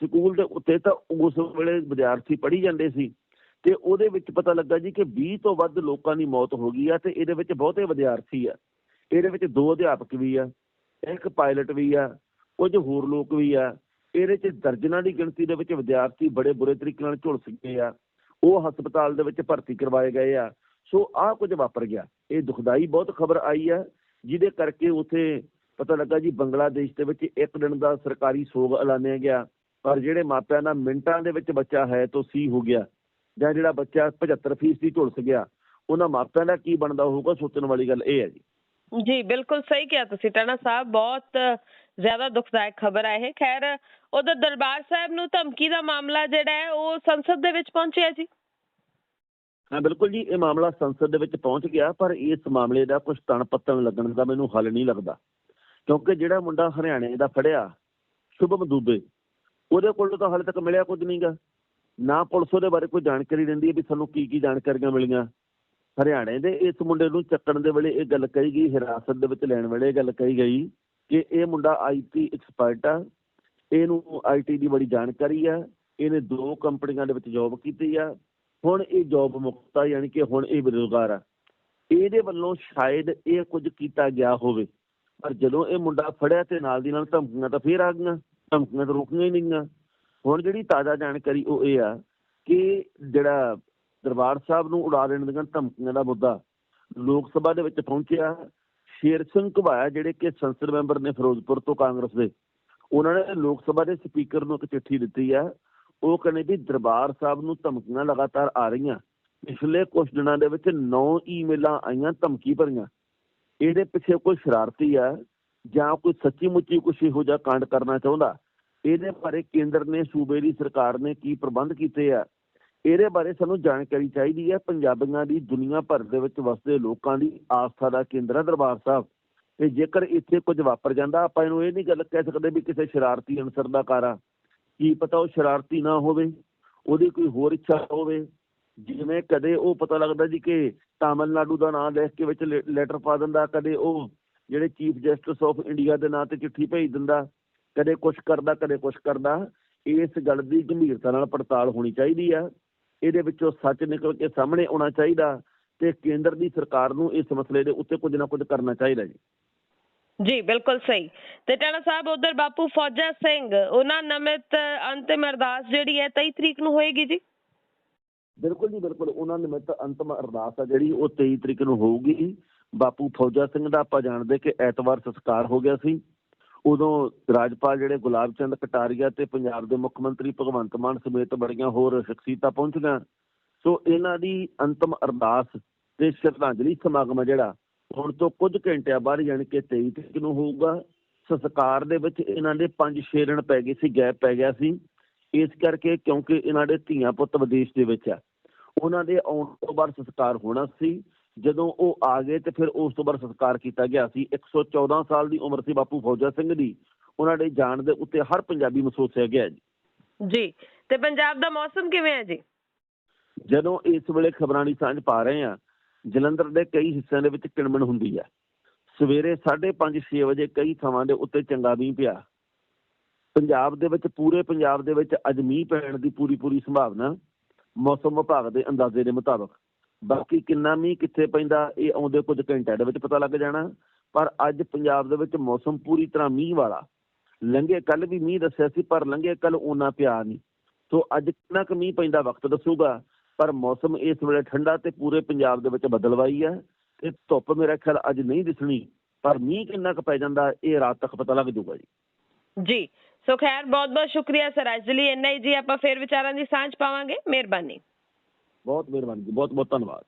ਸਕੂਲ ਦੇ ਉੱਤੇ ਤਾਂ ਉਸ ਵੇਲੇ ਵਿਦਿਆਰਥੀ ਪੜ੍ਹੀ ਜਾਂਦੇ ਸੀ। ਤੇ ਉਹਦੇ ਵਿੱਚ ਪਤਾ ਲੱਗਾ ਜੀ ਕਿ 20 ਤੋਂ ਵੱਧ ਲੋਕਾਂ ਦੀ ਮੌਤ ਹੋ ਗਈ ਆ ਤੇ ਇਹਦੇ ਵਿੱਚ ਬਹੁਤੇ ਵਿਦਿਆਰਥੀ ਆ। ਇਹਦੇ ਵਿੱਚ ਦੋ ਅਧਿਆਪਕ ਵੀ ਆ, ਇੱਕ ਪਾਇਲਟ ਵੀ ਆ, ਕੁਝ ਹੋਰ ਲੋਕ ਵੀ ਆ। ਇਹਦੇ ਚ ਦਰਜਨਾਂ ਦੀ ਗਿਣਤੀ ਦੇ ਵਿੱਚ ਵਿਦਿਆਰਥੀ ਬੜੇ ਬੁਰੇ ਤਰੀਕੇ ਨਾਲ ਝੁਲਸ ਗਏ ਆ। ਉਹ ਹਸਪਤਾਲ ਦੇ ਵਿੱਚ ਭਰਤੀ ਕਰਵਾਏ ਗਏ ਆ। ਸੋ ਆਹ ਕੁਝ ਵਾਪਰ ਗਿਆ। ਇਹ ਦੁਖਦਾਈ ਬਹੁਤ ਖਬਰ ਆਈ ਆ, ਜਿਹਦੇ ਕਰਕੇ ਉਥੇ ਪਤਾ ਲੱਗਾ ਜੀ ਬੰਗਲਾਦੇਸ਼ ਦੇ ਵਿੱਚ ਇੱਕ ਦਿਨ ਦਾ ਸਰਕਾਰੀ ਸੋਗ ਐਲਾਨਿਆ ਗਿਆ। ਪਰ ਜਿਹੜੇ ਮਾਪਿਆਂ ਦਾ ਮਿੰਟਾਂ ਦੇ ਵਿੱਚ ਬੱਚਾ ਹੈ, ਤੋਂ ਸੀ ਹੋ ਗਿਆ। ਜਾਂ ਜਿਹੜਾ ਬੱਚਾ 75% ਦੀ ਝੁਲਸ ਗਿਆ ਉਹਨਾਂ ਮਾਪਿਆਂ ਦਾ ਕੀ ਬਣਦਾ ਹੋਊਗਾ? ਸੋਚਣ ਵਾਲੀ ਗੱਲ ਇਹ ਹੈ ਜੀ। ਜੀ ਬਿਲਕੁਲ ਸਹੀ ਕਿਹਾ ਤੁਸੀਂ ਟਾਣਾ ਸਾਹਿਬ ਬਹੁਤ ਜ਼ਿਆਦਾ ਦੁਖਦਾਇਕ ਖਬਰ ਹੈ ਇਹ। ਖੈਰ ਉਧਰ ਦਰਬਾਰ ਸਾਹਿਬ ਨੂੰ ਧਮਕੀ ਦਾ ਮਾਮਲਾ ਜਿਹੜਾ ਹੈ ਉਹ ਸੰਸਦ ਦੇ ਵਿੱਚ ਪਹੁੰਚਿਆ ਜੀ। ਹਾਂ ਬਿਲਕੁਲ ਜੀ ਇਹ ਮਾਮਲਾ ਸੰਸਦ ਦੇ ਵਿੱਚ ਪਹੁੰਚ ਗਿਆ ਪਰ ਇਸ ਮਾਮਲੇ ਦਾ ਕੁਝ ਤਣ ਪੱਤਣ ਲੱਗਣ ਦਾ ਮੈਨੂੰ ਹੱਲ ਨਹੀਂ ਲੱਗਦਾ। ਕਿਉਂਕਿ ਜਿਹੜਾ ਮੁੰਡਾ ਹਰਿਆਣੇ ਦਾ ਫੜਿਆ ਸ਼ੁਭਮ ਦੂਬੇ ਉਹਦੇ ਕੋਲ ਤਾਂ ਹਾਲੇ ਤੱਕ ਮਿਲਿਆ ਕੁਝ ਨਹੀਂਗਾ ਨਾ ਪੁਲਿਸ ਉਹਦੇ ਬਾਰੇ ਕੋਈ ਜਾਣਕਾਰੀ ਦਿੰਦੀ ਹੈ ਵੀ ਸਾਨੂੰ ਕੀ ਕੀ ਜਾਣਕਾਰੀਆਂ ਮਿਲੀਆਂ। ਹਰਿਆਣੇ ਦੇ ਇਸ ਮੁੰਡੇ ਨੂੰ ਚੱਕਣ ਦੇ ਵੇਲੇ ਇਹ ਗੱਲ ਕਹੀ ਗਈ, ਹਿਰਾਸਤ ਦੇ ਵਿੱਚ ਲੈਣ ਵੇਲੇ ਇਹ ਗੱਲ ਕਹੀ ਗਈ ਕਿ ਇਹ ਮੁੰਡਾ ਆਈਟੀ ਐਕਸਪਰਟ ਆ, ਇਹਨੂੰ ਆਈਟੀ ਦੀ ਬੜੀ ਜਾਣਕਾਰੀ ਆ, ਇਹਨੇ ਦੋ ਕੰਪਨੀਆਂ ਦੇ ਵਿੱਚ ਜੌਬ ਕੀਤੀ ਆ, ਹੁਣ ਇਹ ਜੌਬ ਮੁਕਤਾ ਯਾਨੀ ਕਿ ਹੁਣ ਇਹ ਬੇਰੁਜ਼ਗਾਰ ਆ। ਇਹਦੇ ਵੱਲੋਂ ਸ਼ਾਇਦ ਇਹ ਕੁਝ ਕੀਤਾ ਗਿਆ ਹੋਵੇ, ਪਰ ਜਦੋਂ ਇਹ ਮੁੰਡਾ ਫੜਿਆ ਤੇ ਨਾਲ ਦੀ ਨਾਲ ਧਮਕੀਆਂ ਤਾਂ ਫੇਰ ਆ ਗਈਆਂ, ਧਮਕੀਆਂ ਤਾਂ ਰੁਕੀਆਂ ਹੀ ਨਹੀਂਆਂ। ਹੁਣ ਜਿਹੜੀ ਤਾਜ਼ਾ ਜਾਣਕਾਰੀ ਉਹ ਇਹ ਆ ਕਿ ਜਿਹੜਾ ਦਰਬਾਰ ਸਾਹਿਬ ਨੂੰ ਉਡਾ ਦੇਣ ਦੀਆਂ ਧਮਕੀਆਂ ਦਾ ਮੁੱਦਾ ਲੋਕ ਸਭਾ ਦੇ ਵਿੱਚ ਪਹੁੰਚਿਆ, ਸ਼ੇਰ ਸਿੰਘ ਘੁਬਾਇਆ ਜਿਹੜੇ ਕਿ ਸੰਸਦ ਮੈਂਬਰ ਨੇ ਫਿਰੋਜ਼ਪੁਰ ਤੋਂ ਕਾਂਗਰਸ ਦੇ। ਉਹਨਾਂ ਨੇ ਲੋਕ ਸਭਾ ਦੇ ਸਪੀਕਰ ਨੂੰ ਇੱਕ ਚਿੱਠੀ ਦਿੱਤੀ ਆ, ਉਹ ਕਹਿੰਦੇ ਵੀ ਦਰਬਾਰ ਸਾਹਿਬ ਨੂੰ ਧਮਕੀਆਂ ਲਗਾਤਾਰ ਆ ਰਹੀਆਂ। ਪਿਛਲੇ ਕੁਝ ਦਿਨਾਂ ਦੇ ਵਿੱਚ 9 ਈਮੇਲਾਂ ਆਈਆਂ, ਧਮਕੀ ਭਰੀਆਂ। ਇਹਦੇ ਪਿੱਛੇ ਕੋਈ ਸ਼ਰਾਰਤੀ ਆ ਜਾਂ ਕੋਈ ਸੱਚੀ ਮੁੱਚੀ ਕੁਛ ਇਹੋ ਜਿਹਾ ਕਾਂਡ ਕਰਨਾ ਚਾਹੁੰਦਾ ਇਹਦੇ ਬਾਰੇ ਕੇਂਦਰ ਨੇ, ਸੂਬੇ ਦੀ ਸਰਕਾਰ ਨੇ ਕੀ ਪ੍ਰਬੰਧ ਕੀਤੇ ਆ? ਇਹਦੇ ਬਾਰੇ ਸਾਨੂੰ ਜਾਣਕਾਰੀ ਚਾਹੀਦੀ ਹੈ। ਪੰਜਾਬੀਆਂ ਦੀ ਦੁਨੀਆ ਭਰ ਦੇ ਵਿੱਚ ਵਸਦੇ ਲੋਕਾਂ ਦੀ ਆਸਥਾ ਦਾ ਕੇਂਦਰ ਹੈ ਦਰਬਾਰ ਸਾਹਿਬ। ਤੇ ਜੇਕਰ ਇੱਥੇ ਕੁਝ ਵਾਪਰ ਜਾਂਦਾ, ਆਪਾਂ ਇਹਨੂੰ ਇਹ ਨਹੀਂ ਗੱਲ ਕਹਿ ਸਕਦੇ ਵੀ ਕਿਸੇ ਸ਼ਰਾਰਤੀ ਅਨਸਰ ਦਾ ਕਾਰਾ ਕੀ ਪਤਾ ਉਹ ਸ਼ਰਾਰਤੀ ਨਾ ਹੋਵੇ, ਉਹਦੀ ਕੋਈ ਹੋਰ ਇੱਛਾ ਹੋਵੇ। ਜਿਵੇਂ ਕਦੇ ਉਹ ਪਤਾ ਲੱਗਦਾ ਜੀ ਕਿ ਤਾਮਿਲਨਾਡੂ ਦਾ ਨਾਮ ਲਿਖ ਕੇ ਵਿੱਚ ਲੈਟਰ ਪਾ ਦਿੰਦਾ, ਕਦੇ ਉਹ ਜਿਹੜੇ ਚੀਫ ਜਸਟਿਸ ਆਫ ਇੰਡੀਆ ਦੇ ਨਾਂ ਤੇ ਚਿੱਠੀ ਭੇਜ ਦਿੰਦਾ। ਕਦੇ ਕੁਛ ਕਰਦਾ ਕਦੇ ਕੁਛ ਕਰਦਾ ਇਸ ਗੱਲ ਦੀ ਗੰਭੀਰਤਾ ਨਾਲ ਪੜਤਾਲ ਹੋਣੀ ਚਾਹੀਦੀ ਆ। ਇਹਦੇ ਵਿੱਚੋਂ ਸੱਚ ਨਿਕਲ ਕੇ ਸਾਹਮਣੇ ਆਉਣਾ ਚਾਹੀਦਾ ਤੇ ਕੇਂਦਰ ਦੀ ਸਰਕਾਰ ਨੂੰ ਇਸ ਮਸਲੇ ਦੇ ਉੱਤੇ ਕੁਝ ਨਾ ਕੁਝ ਕਰਨਾ ਚਾਹੀਦਾ ਜੀ। ਜੀ ਬਿਲਕੁਲ ਸਹੀ। ਤੇ ਟਾਣਾ ਸਾਹਿਬ ਉਧਰ ਬਾਪੂ ਫੌਜਾ ਸਿੰਘ ਉਹਨਾਂ ਨਮਿਤ ਅੰਤਿਮ ਅਰਦਾਸ ਜਿਹੜੀ ਹੈ 23 ਤਰੀਕ ਨੂੰ ਹੋਏਗੀ ਜੀ? ਬਿਲਕੁਲ ਜੀ ਬਿਲਕੁਲ। ਉਹਨਾਂ ਨਿਮਿਤ ਅੰਤਮ ਅਰਦਾਸ ਆ ਜਿਹੜੀ ਉਹ 23 ਤਰੀਕ ਨੂੰ ਹੋਊਗੀ। ਬਾਪੂ ਫੌਜਾ ਸਿੰਘ ਦਾ ਆਪਾਂ ਜਾਣਦੇ ਕਿ ਐਤਵਾਰ ਸੰਸਕਾਰ ਹੋ ਗਿਆ ਸੀ। ਉਦੋਂ ਰਾਜਪਾਲ ਜਿਹੜੇ ਗੁਲਾਬ ਚੰਦ ਕਟਾਰੀਆ ਤੇ ਪੰਜਾਬ ਦੇ ਮੁੱਖ ਮੰਤਰੀ ਭਗਵੰਤ ਮਾਨ ਸਮੇਤ ਬੜੀਆਂ ਹੋਰ ਸ਼ਖਸੀਅਤਾਂ ਪਹੁੰਚੀਆਂ। ਸੋ ਇਹਨਾਂ ਦੀ ਅੰਤਮ ਅਰਦਾਸ ਤੇ ਸ਼ਰਧਾਂਜਲੀ ਸਮਾਗਮ ਆ ਜਿਹੜਾ, ਹੁਣ ਤੋਂ ਕੁਝ ਘੰਟਿਆਂ ਬਾਅਦ ਯਾਨੀ ਕਿ 23 ਤਰੀਕ ਨੂੰ ਹੋਊਗਾ, ਸੰਸਕਾਰ ਦੇ ਵਿੱਚ ਇਹਨਾਂ ਦੇ 5-6 ਪੈ ਗਏ ਸੀ ਗੈਪ ਪੈ ਗਿਆ ਸੀ। ਇਸ ਕਰਕੇ ਕਿਉਂਕਿ ਇਹਨਾਂ ਦੇ ਧੀਆਂ ਪੁੱਤ ਵਿਦੇਸ਼ ਦੇ ਵਿੱਚ ਆ, ਉਹਨਾਂ ਦੇ ਆਉਣ ਤੋਂ ਬਾਅਦ ਸੰਸਕਾਰ ਹੋਣਾ ਸੀ। ਜਦੋਂ ਉਹ ਆ ਗਏ ਤੇ ਫਿਰ ਉਸ ਤੋਂ ਬਾਅਦ ਸੰਸਕਾਰ ਕੀਤਾ ਗਿਆ ਸੀ। 114 ਸਾਲ ਦੀ ਉਮਰ ਸੀ ਬਾਪੂ ਫੌਜਾ ਸਿੰਘ ਦੀ। ਉਹਨਾਂ ਦੇ ਜਾਣ ਦੇ ਉੱਤੇ ਹਰ ਪੰਜਾਬੀ ਮਹਿਸੂਸਿਆ ਗਿਆ ਜੀ। ਜੀ ਤੇ ਪੰਜਾਬ ਦਾ ਮੌਸਮ ਕਿਵੇਂ ਹੈ ਜੀ? ਜਦੋਂ ਇਸ ਵੇਲੇ ਖਬਰਾਂ ਦੀ ਸਾਂਝ ਪਾ ਰਹੇ ਆ ਜਲੰਧਰ ਦੇ ਕਈ ਹਿੱਸਿਆਂ ਦੇ ਵਿੱਚ ਕਿਣਮਣ ਹੁੰਦੀ ਆ। ਸਵੇਰੇ 5:30 6 ਵਜੇ ਕਈ ਥਾਵਾਂ ਦੇ ਉੱਤੇ ਚੰਗਾ ਮੀਂਹ ਪਿਆ। ਪੰਜਾਬ ਦੇ ਵਿੱਚ ਪੂਰੇ ਪੰਜਾਬ ਦੇ ਵਿੱਚ ਅੱਜ ਮੀਂਹ ਪੈਣ ਦੀ ਪੂਰੀ ਪੂਰੀ ਸੰਭਾਵਨਾ ਮੌਸਮ ਵਿਭਾਗ ਦੇ ਅੰਦਾਜ਼ੇ ਦੇ ਮੁਤਾਬਕ। ਬਾਕੀ ਕਿੰਨਾ ਮੀਂਹ ਕਿੱਥੇ ਪੈਂਦਾ, ਇਹ ਆਉਂਦੇ ਕੁਝ ਘੰਟਿਆਂ ਦੇ ਵਿੱਚ ਪਤਾ ਲੱਗ ਜਾਣਾ। ਪਰ ਅੱਜ ਪੰਜਾਬ ਦੇ ਵਿੱਚ ਮੌਸਮ ਪੂਰੀ ਤਰ੍ਹਾਂ ਮੀਂਹ ਵਾਲਾ। ਲੰਘੇ ਕੱਲ ਵੀ ਮੀਂਹ ਦੱਸਿਆ ਸੀ, ਪਰ ਲੰਘੇ ਕੱਲ ਓਨਾ ਪਿਆ ਨਹੀਂ। ਸੋ ਅੱਜ ਕਿੰਨਾ ਕੁ ਮੀਂਹ ਪੈਂਦਾ ਵਕਤ ਦੱਸੂਗਾ, ਪਰ ਮੌਸਮ ਇਸ ਵੇਲੇ ਠੰਡਾ ਤੇ ਪੂਰੇ ਪੰਜਾਬ ਦੇ ਵਿੱਚ ਬਦਲਵਾਈ ਹੈ ਤੇ ਧੁੱਪ ਮੇਰਾ ਖਿਆਲ ਅੱਜ ਨਹੀਂ ਦਿਸਣੀ, ਪਰ ਮੀਂਹ ਕਿੰਨਾ ਕੁ ਪੈ ਜਾਂਦਾ, ਇਹ ਰਾਤ ਤੱਕ ਪਤਾ ਲੱਗ ਜਾਊਗਾ ਜੀ। ਜੀ, ਸੋ ਖੈਰ ਬਹੁਤ ਬਹੁਤ ਸ਼ੁਕਰੀਆ ਸਰ, ਅੱਜ ਲਈ ਇੰਨਾ ਹੀ ਜੀ, ਆਪਾਂ ਫੇਰ ਵਿਚਾਰਾਂ ਦੀ ਸਾਂਝ ਪਾਵਾਂਗੇ। ਮਿਹਰਬਾਨੀ। ਬਹੁਤ ਮਿਹਰਬਾਨੀ ਜੀ ਬਹੁਤ ਬਹੁਤ ਧੰਨਵਾਦ।